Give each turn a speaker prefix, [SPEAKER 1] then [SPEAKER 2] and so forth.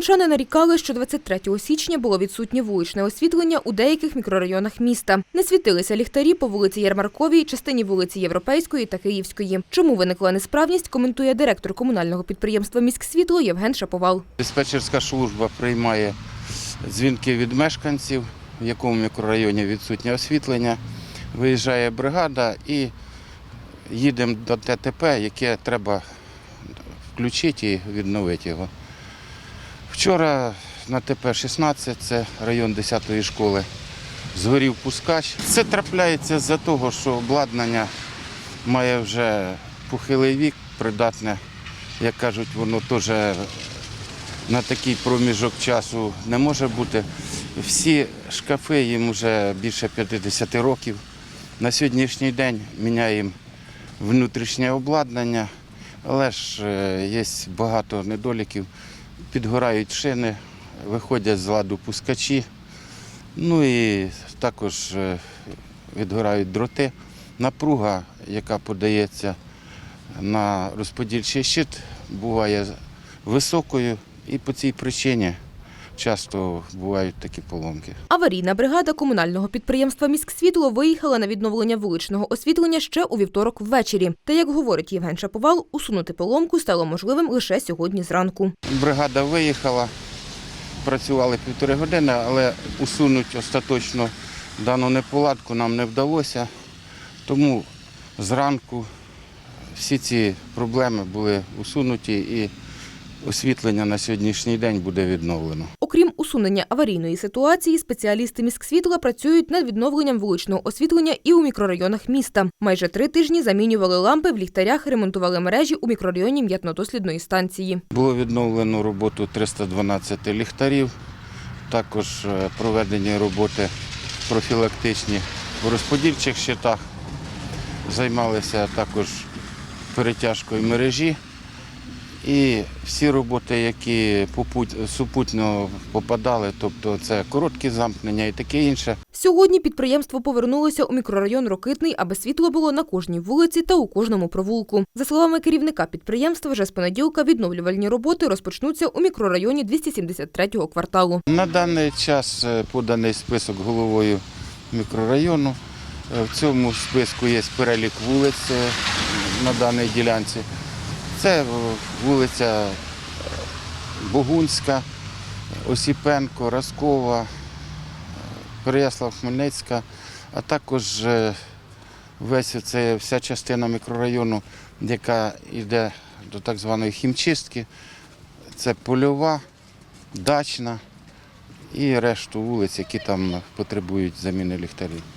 [SPEAKER 1] Селичани нарікали, що 23 січня було відсутнє вуличне освітлення у деяких мікрорайонах міста. Не світилися ліхтарі по вулиці Ярмарковій, частині вулиці Європейської та Київської. Чому виникла несправність, коментує директор комунального підприємства «Міськсвітло» Євген Шаповал.
[SPEAKER 2] Диспетчерська служба приймає дзвінки від мешканців, в якому мікрорайоні відсутнє освітлення. Виїжджає бригада і їдемо до ТТП, яке треба включити і відновити його. Вчора на ТП-16, це район 10-ї школи, згорів пускач. Це трапляється з-за того, що обладнання має вже похилий вік, придатне, як кажуть, воно теж на такий проміжок часу не може бути. Всі шкафи їм вже більше 50 років. На сьогоднішній день міняємо внутрішнє обладнання, але ж е, є багато недоліків. Підгорають шини, виходять з ладу пускачі, ну і також е, відгорають дроти. Напруга, яка подається на розподільчий щит, буває високою і по цій причині часто бувають такі поломки.
[SPEAKER 1] Аварійна бригада комунального підприємства «Міськсвітло» виїхала на відновлення вуличного освітлення ще у вівторок ввечері. Та, як говорить Євген Шаповал, усунути поломку стало можливим лише сьогодні зранку.
[SPEAKER 2] Бригада виїхала, працювали півтори години, але усунути остаточно дану неполадку нам не вдалося. Тому зранку всі ці проблеми були усунуті і освітлення на сьогоднішній день буде відновлено.
[SPEAKER 1] Усунення аварійної ситуації, спеціалісти «Міськсвітла» працюють над відновленням вуличного освітлення і у мікрорайонах міста. Майже три тижні замінювали лампи в ліхтарях, ремонтували мережі у мікрорайоні м'ятно-дослідної станції.
[SPEAKER 2] Було відновлено роботу 312 ліхтарів, також е, проведені роботи профілактичні в розподільчих щитах. Займалися також перетяжкою мережі. І всі роботи, які попут- супутно попадали, тобто це короткі замкнення і таке інше,
[SPEAKER 1] Сьогодні підприємство повернулося у мікрорайон Рокитний, аби світло було на кожній вулиці та у кожному провулку. За словами керівника підприємства, вже з понеділка відновлювальні роботи розпочнуться у мікрорайоні 273-го кварталу.
[SPEAKER 2] На даний час е, поданий список головою мікрорайону. Е, В цьому списку є перелік вулиць е, на даній ділянці. Це вулиця Богунська, Осіпенко, Раскова, Переяслав Хмельницька, а також е, весь це вся частина мікрорайону, яка йде до так званої хімчистки. Це польова, дачна і решту вулиць, які там потребують заміни ліхтарів.